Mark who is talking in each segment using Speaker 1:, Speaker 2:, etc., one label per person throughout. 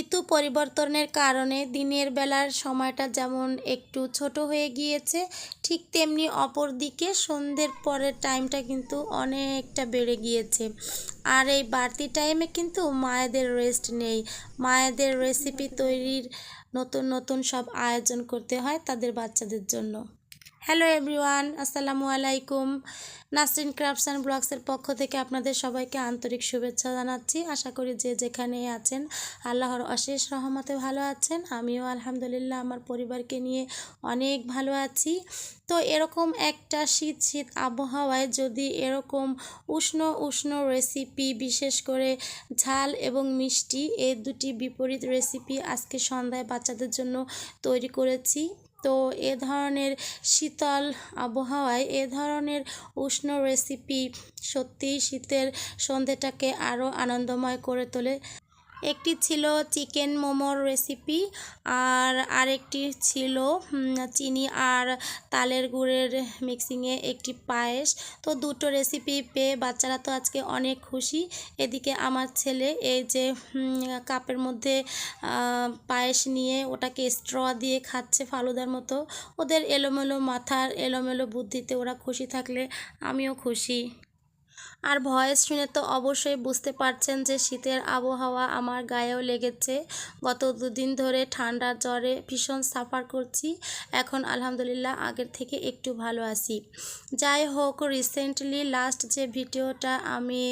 Speaker 1: ঋতু পরিবর্তনের কারণে দিনের বেলার সময়টা যেমন একটু ছোট হয়ে গিয়েছে, ঠিক তেমনি অপর দিকে সন্ধ্যের পরের টাইমটা কিন্তু অনেকটা বেড়ে গিয়েছে। আর এই বাড়তি টাইমে কিন্তু মায়েদের রেস্ট নেই। মায়েদের রেসিপি তৈরির নতুন নতুন সব আয়োজন করতে হয় তাদের বাচ্চাদের জন্য। হ্যালো এভরিওয়ান, আসসালামু আলাইকুম। নাসরিন ক্রাফটস অ্যান্ড ব্লগসের পক্ষ থেকে আপনাদের সবাইকে আন্তরিক শুভেচ্ছা জানাচ্ছি। আশা করি যে যেখানে আছেন, আল্লাহর অশেষ রহমতে ভালো আছেন। আমিও আলহামদুলিল্লাহ, আমার পরিবারকে নিয়ে অনেক ভালো আছি। তো এরকম একটা শীত শীত আবহাওয়ায় যদি এরকম উষ্ণ উষ্ণ রেসিপি বিশেষ করে ঝাল এবং মিষ্টি এই দুটি বিপরীত রেসিপি আজকে সন্ধ্যায় বাচ্চাদের জন্য তৈরি করেছি। তো এ ধরনের শীতল আবহাওয়ায় এ ধরনের উষ্ণ রেসিপি সত্যিই শীতের সন্ধেটাকে আরও আনন্দময় করে তোলে। একটি ছিল চিকেন মোমোর রেসিপি আর আরেকটি ছিল চিনি আর তালের গুড়ের মিক্সিংয়ে একটি পায়েস। তো দুটো রেসিপি পেয়ে বাচ্চারা তো আজকে অনেক খুশি। এদিকে আমার ছেলে এই যে কাপের মধ্যে পায়েস নিয়ে ওটাকে স্ট্র দিয়ে খাচ্ছে ফালুদার মতো। ওদের এলোমেলো মাথার এলোমেলো বুদ্ধিতে ওরা খুশি থাকলে আমিও খুশি। আর ভয়েস শুনে তো অবশ্যই বুঝতে পারছেন যে শীতের আবহাওয়া আমার গায়েও লেগেছে। গত দুদিন ধরে ঠান্ডা জ্বরে ভীষণ সাফার করছি। এখন আলহামদুলিল্লাহ আগের থেকে একটু ভালো আছি। যাই হোক রিসেন্টলি লাস্ট যে ভিডিওটা আমি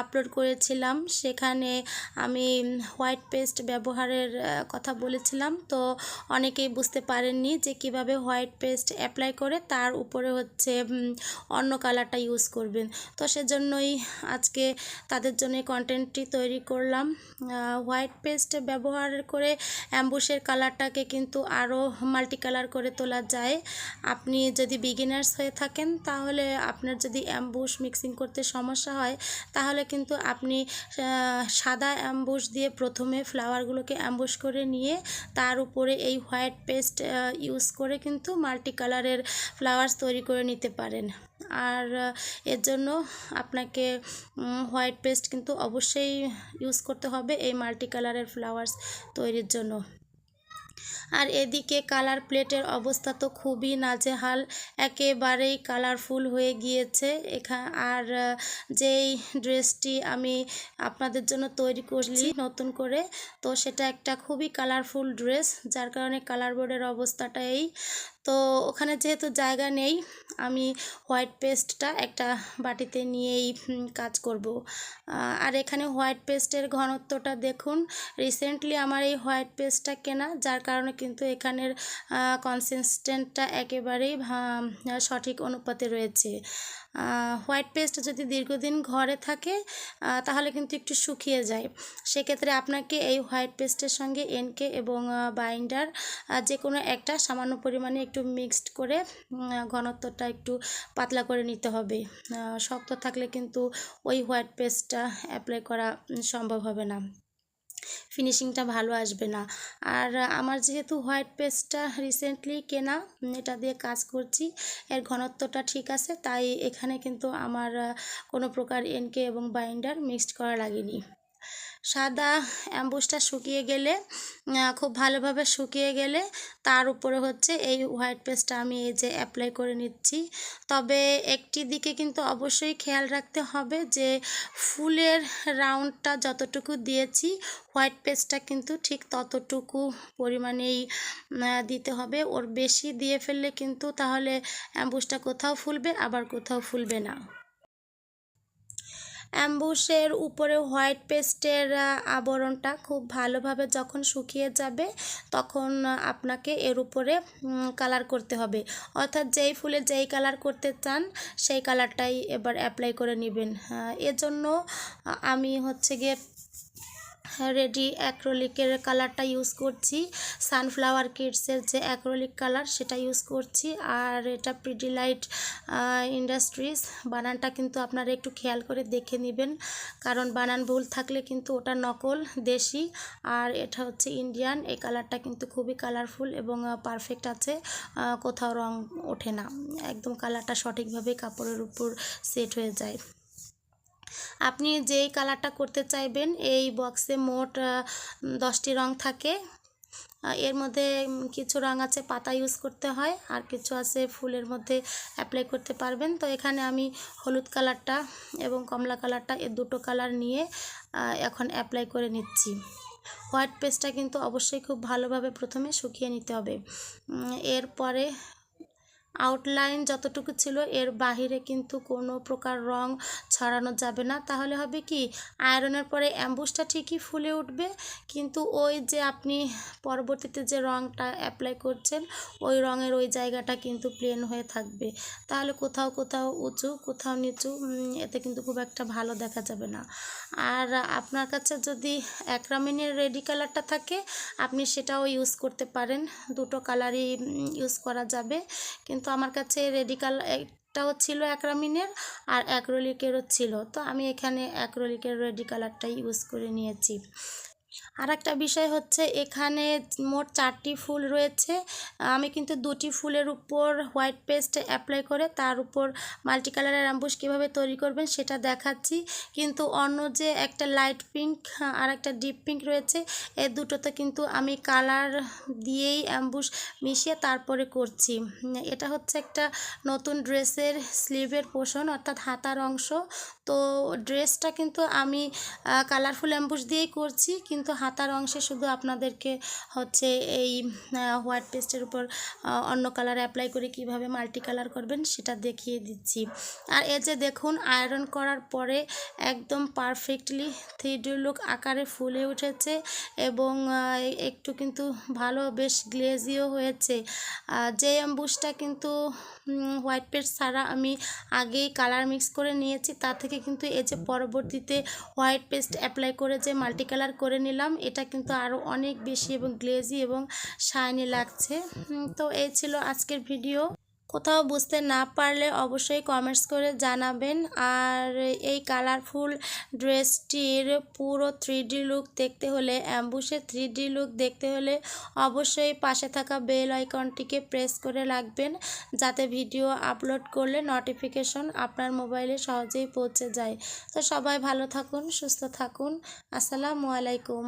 Speaker 1: আপলোড করেছিলাম, সেখানে আমি হোয়াইট পেস্ট ব্যবহারের কথা বলেছিলাম। তো অনেকেই বুঝতে পারেননি যে কীভাবে হোয়াইট পেস্ট অ্যাপ্লাই করে, তার উপরে হচ্ছে অন্য কালারটা ইউজ করবেন। তো সেজন্য জন্যই আজকে তাদের জন্য কন্টেন্টটি তৈরি করলাম। হোয়াইট পেস্ট ব্যবহার করে অ্যাম্বুশের কালারটাকে কিন্তু আরও মাল্টি কালার করে তোলা যায়। আপনি যদি বিগিনার্স হয়ে থাকেন, তাহলে আপনার যদি অ্যাম্বুশ মিক্সিং করতে সমস্যা হয়, তাহলে কিন্তু আপনি সাদা অ্যাম্বুশ দিয়ে প্রথমে ফ্লাওয়ারগুলোকে অ্যাম্বুশ করে নিয়ে তার উপরে এই হোয়াইট পেস্ট ইউজ করে কিন্তু মাল্টি কালারের ফ্লাওয়ার্স তৈরি করে নিতে পারেন। আর এর জন্য আপনাকে হোয়াইট পেস্ট কিন্তু অবশ্যই ইউজ করতে হবে এই মাল্টি কালারের ফ্লাওয়ার্স তৈরির জন্য। আর এদিকে কালার প্লেটের অবস্থা তো খুবই নাজেহাল একেবারেই কালারফুল হয়ে গিয়েছে। এখা আর যেই ড্রেসটি আমি আপনাদের জন্য তৈরি করছি নতুন করে তো সেটা একটা খুবই কালারফুল ড্রেস যার কারণে কালার বোর্ডের অবস্থাটা এই তো ওখানে যেহেতু জায়গা নেই, আমি হোয়াইট পেস্টটা একটা বাটিতে নিয়েই কাজ করব। আর এখানে হোয়াইট পেস্টের ঘনত্বটা দেখুন রিসেন্টলি আমার এই হোয়াইট পেস্টটা কেনা, যার কারণে কিন্তু এখানের কনসিস্টেন্টটা একেবারেই সঠিক অনুপাতে রয়েছে। হোয়াইট পেস্ট যদি দীর্ঘদিন ঘরে থাকে তাহলে কিন্তু একটু শুকিয়ে যায়। সেক্ষেত্রে আপনাকে এই হোয়াইট পেস্টের সঙ্গে এনকে এবং বাইন্ডার যে কোনো একটা সামান্য পরিমাণে একটু মিক্সড করে ঘনত্বটা একটু পাতলা করে নিতে হবে। শক্ত থাকলে কিন্তু ওই হোয়াইট পেস্টটা অ্যাপ্লাই করা সম্ভব হবে না। ফিনিশিংটা ভালো আসবে না। আর আমার যেহেতু হোয়াইট পেস্টটা রিসেন্টলি কেনা, এটা দিয়ে কাজ করছি, এর ঘনত্বটা ঠিক আছে, তাই এখানে কিন্তু আমার কোনো প্রকার এনকে এবং বাইন্ডার মিক্সড করা লাগেনি। সাদা অ্যাম্বুসটা শুকিয়ে গেলে খুব ভালোভাবে শুকিয়ে গেলে তার উপরে হচ্ছে এই হোয়াইট পেস্টটা আমি এই যে অ্যাপ্লাই করে নিচ্ছি। তবে একটি দিকে কিন্তু অবশ্যই খেয়াল রাখতে হবে যে ফুলের রাউন্ডটা যতটুকু দিয়েছি, হোয়াইট পেস্টটা কিন্তু ঠিক ততটুকু পরিমাণেই দিতে হবে। ওর বেশি দিয়ে ফেললে কিন্তু তাহলে অ্যাম্বুসটা কোথাও ফুলবে, আবার কোথাও ফুলবে না। অ্যাম্বুশের উপরে হোয়াইট পেস্টের আবরণটা খুব ভালোভাবে যখন শুকিয়ে যাবে, তখন আপনাকে এর উপরে কালার করতে হবে। অর্থাৎ যেই ফুলে যেই কালার করতে চান, সেই কালারটাই এবার অ্যাপ্লাই করে নেবেন। এজন্য আমি হচ্ছে গিয়ে রেডি অ্যাক্রোলিকের কালারটা ইউজ করছি। সানফ্লাওয়ার কিডসের যে অ্যাক্রোলিক কালার সেটা ইউজ করছি। আর এটা প্রিডিলাইট ইন্ডাস্ট্রিজ, বানানটা কিন্তু আপনারা একটু খেয়াল করে দেখে নেবেন। কারণ বানান ভুল থাকলে কিন্তু ওটা নকল, দেশি। আর এটা হচ্ছে ইন্ডিয়ান, এই কালারটা কিন্তু খুবই কালারফুল এবং পারফেক্ট আছে। কোথাও রং ওঠে না। একদম কালারটা সঠিকভাবে কাপড়ের উপর সেট হয়ে যায়। আপনি যেই কালারটা করতে চাইবেন, এই বক্সে মোট দশটি রং থাকে। এর মধ্যে কিছু রং আছে পাতা ইউজ করতে হয়, আর কিছু আছে ফুলের মধ্যে অ্যাপ্লাই করতে পারবেন। তো এখানে আমি হলুদ কালারটা এবং কমলা কালারটা এর দুটো কালার নিয়ে এখন অ্যাপ্লাই করে নিচ্ছি। হোয়াইট পেস্টটা কিন্তু অবশ্যই খুব ভালোভাবে প্রথমে শুকিয়ে নিতে হবে। এরপরে আউটলাইন যতটুকু ছিল, এর বাহিরে কিন্তু কোনো প্রকার রং ছড়ানো যাবে না। তাহলে হবে কি আয়রনের পরে অ্যাম্বুসটা ঠিকই ফুলে উঠবে, কিন্তু ওই যে আপনি পরবর্তীতে যে রংটা অ্যাপ্লাই করছেন, ওই রঙের ওই জায়গাটা কিন্তু প্লেন হয়ে থাকবে। তাহলে কোথাও কোথাও উঁচু, কোথাও নিচু এতে কিন্তু খুব একটা ভালো দেখা যাবে না। আর আপনার কাছে যদি অ্যাক্রামিনের রেডি কালারটা থাকে, আপনি সেটাও ইউজ করতে পারেন। দুটো কালারই ইউজ করা যাবে। কিন্তু আমার কাছে রেডিকাল একটাও ছিল অ্যাক্রামিনের আর অ্যাক্রোলিকেরও ছিল। তো আমি এখানে অ্যাক্রোলিকের রেডি কালারটাই ইউজ করে নিয়েছি। আর একটা বিষয় হচ্ছে এখানে মোট চারটি ফুল রয়েছে। আমি কিন্তু দুটি ফুলের উপর হোয়াইট পেস্ট অ্যাপ্লাই করে তার উপর মাল্টি কালারের অ্যাম্বুশ কীভাবে তৈরি করবেন সেটা দেখাচ্ছি। কিন্তু অন্য যে একটা লাইট পিঙ্ক, আর একটা ডিপ পিঙ্ক রয়েছে, এ দুটোতে কিন্তু আমি কালার দিয়েই অ্যাম্বুশ মিশিয়ে তারপরে করছি। এটা হচ্ছে একটা নতুন ড্রেসের স্লিভের পোষণ, অর্থাৎ হাতার অংশ। তো ড্রেসটা কিন্তু আমি কালারফুল অ্যাম্বুশ দিয়েই করছি, কিন্তু হাতার অংশে শুধু আপনাদেরকে হচ্ছে এই হোয়াইট পেস্টের উপর অন্য কালার অ্যাপ্লাই করে কীভাবে মাল্টি কালার করবেন সেটা দেখিয়ে দিচ্ছি। আর এই যে দেখুন আয়রন করার পরে একদম পারফেক্টলি থ্রি ডি লুক আকারে ফুলে উঠেছে এবং একটু কিন্তু ভালো, বেশ গ্লেজিও হয়েছে। যে অ্যাম্বুসটা কিন্তু হোয়াইট পেস্ট ছাড়া আমি আগেই কালার মিক্স করে নিয়েছি, তা থেকে কিন্তু এই যে পরবর্তীতে হোয়াইট পেস্ট অ্যাপ্লাই করে যে মাল্টি কালার করে নিলাম এটা কিন্তু আরও অনেক বেশি এবং গ্লেজি এবং শাইনি লাগছে। তো এই ছিল আজকের ভিডিও কোথাও বুঝতে না পারলে অবশ্যই কমেন্টস করে জানাবেন। আর এই কালারফুল ড্রেসটির পুরো থ্রি লুক দেখতে হলে অ্যাম্বুসের থ্রি লুক দেখতে হলে অবশ্যই পাশে থাকা বেল আইকনটিকে প্রেস করে রাখবেন, যাতে ভিডিও আপলোড করলে নোটিফিকেশন আপনার মোবাইলে সহজেই পৌঁছে যায়। তো সবাই ভালো থাকুন, সুস্থ থাকুন। আসসালামু আলাইকুম।